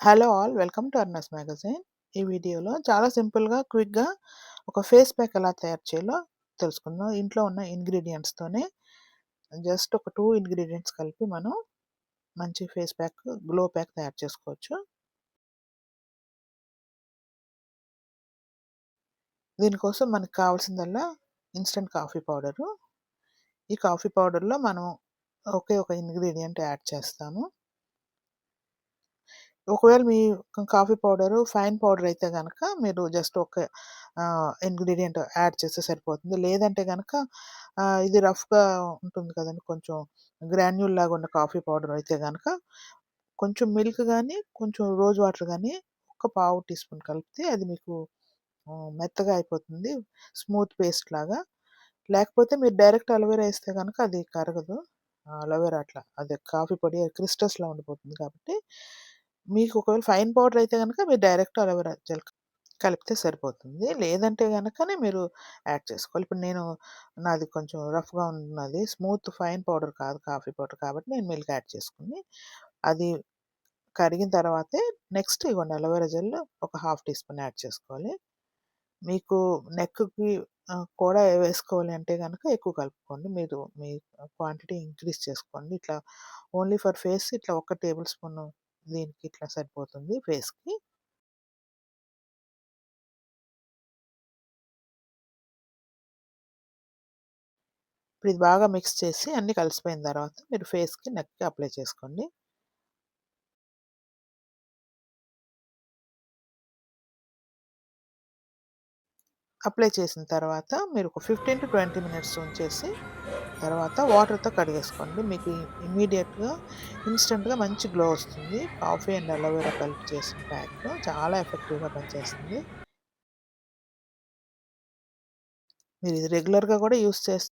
Hello all welcome to అర్నస్ magazine ఈ వీడియోలో చాలా సింపుల్గా క్విక్గా ఒక ఫేస్ ప్యాక్ ఎలా తయారు చేయాలో తెలుసుకుందాం. ఇంట్లో ఉన్న ఇంగ్రీడియంట్స్తోనే జస్ట్ ఒక టూ ఇంగ్రీడియంట్స్ కలిపి మనం మంచి ఫేస్ ప్యాక్ గ్లో ప్యాక్ తయారు చేసుకోవచ్చు. దీనికోసం మనకు కావాల్సిందల్లా ఇన్స్టెంట్ కాఫీ పౌడరు. ఈ కాఫీ పౌడర్లో మనం ఒకే ఒక ఇంగ్రీడియంట్ యాడ్ చేస్తాము. ఒకవేళ మీ కాఫీ పౌడరు ఫైన్ పౌడర్ అయితే కనుక మీరు జస్ట్ ఒక ఇంగ్రీడియంట్ యాడ్ చేస్తే సరిపోతుంది. లేదంటే కనుక ఇది రఫ్గా ఉంటుంది కదండి కొంచెం గ్రాన్యూల్ లాగా ఉన్న కాఫీ పౌడర్ అయితే కనుక కొంచెం మిల్క్ కానీ కొంచెం రోజ్ వాటర్ కానీ ఒక పావు టీ స్పూన్ కలిపితే అది మీకు మెత్తగా అయిపోతుంది స్మూత్ పేస్ట్ లాగా. లేకపోతే మీరు డైరెక్ట్ అలోవేరా వేస్తే కనుక అది కరగదు. అలోవేరా అట్లా అది కాఫీ పొడి క్రిస్టల్స్లా ఉండిపోతుంది కాబట్టి మీకు ఒకవేళ ఫైన్ పౌడర్ అయితే కనుక మీరు డైరెక్ట్ అలోవెరా జెల్ కలిపితే సరిపోతుంది. లేదంటే కనుకనే మీరు యాడ్ చేసుకోవాలి. ఇప్పుడు నేను నాది కొంచెం రఫ్గా ఉన్నది. స్మూత్ ఫైన్ పౌడర్ కాదు కాఫీ పౌడర్ కాబట్టి నేను మిల్క్ యాడ్ చేసుకుని అది కరిగిన తర్వాతే నెక్స్ట్ ఇవ్వండి అలోవెరా జెల్ ఒక హాఫ్ టీ స్పూన్ యాడ్ చేసుకోవాలి. మీకు నెక్కి కూడా వేసుకోవాలి అంటే కనుక ఎక్కువ కలుపుకోండి. మీరు మీ క్వాంటిటీ ఇంక్రీజ్ చేసుకోండి. ఇట్లా ఓన్లీ ఫర్ ఫేస్ ఇట్లా ఒక టేబుల్ స్పూన్ దీనికి ఇట్లా సరిపోతుంది ఫేస్కి. ఇప్పుడు ఇది బాగా మిక్స్ చేసి అన్నీ కలిసిపోయిన తర్వాత మీరు ఫేస్కి నెక్కి అప్లై చేసుకోండి. అప్లై చేసిన తర్వాత మీరు ఒక ఫిఫ్టీన్ టు ట్వంటీ మినిట్స్ ఉంచేసి తర్వాత వాటర్తో కడిగేసుకోండి. మీకు ఇమీడియట్గా ఇన్స్టెంట్గా మంచి గ్లో వస్తుంది. కాఫీ అండ్ అలోవెరా కలిపి చేసిన ప్యాక్ చాలా ఎఫెక్టివ్గా పనిచేస్తుంది. మీరు ఇది రెగ్యులర్గా కూడా యూస్ చేస్తే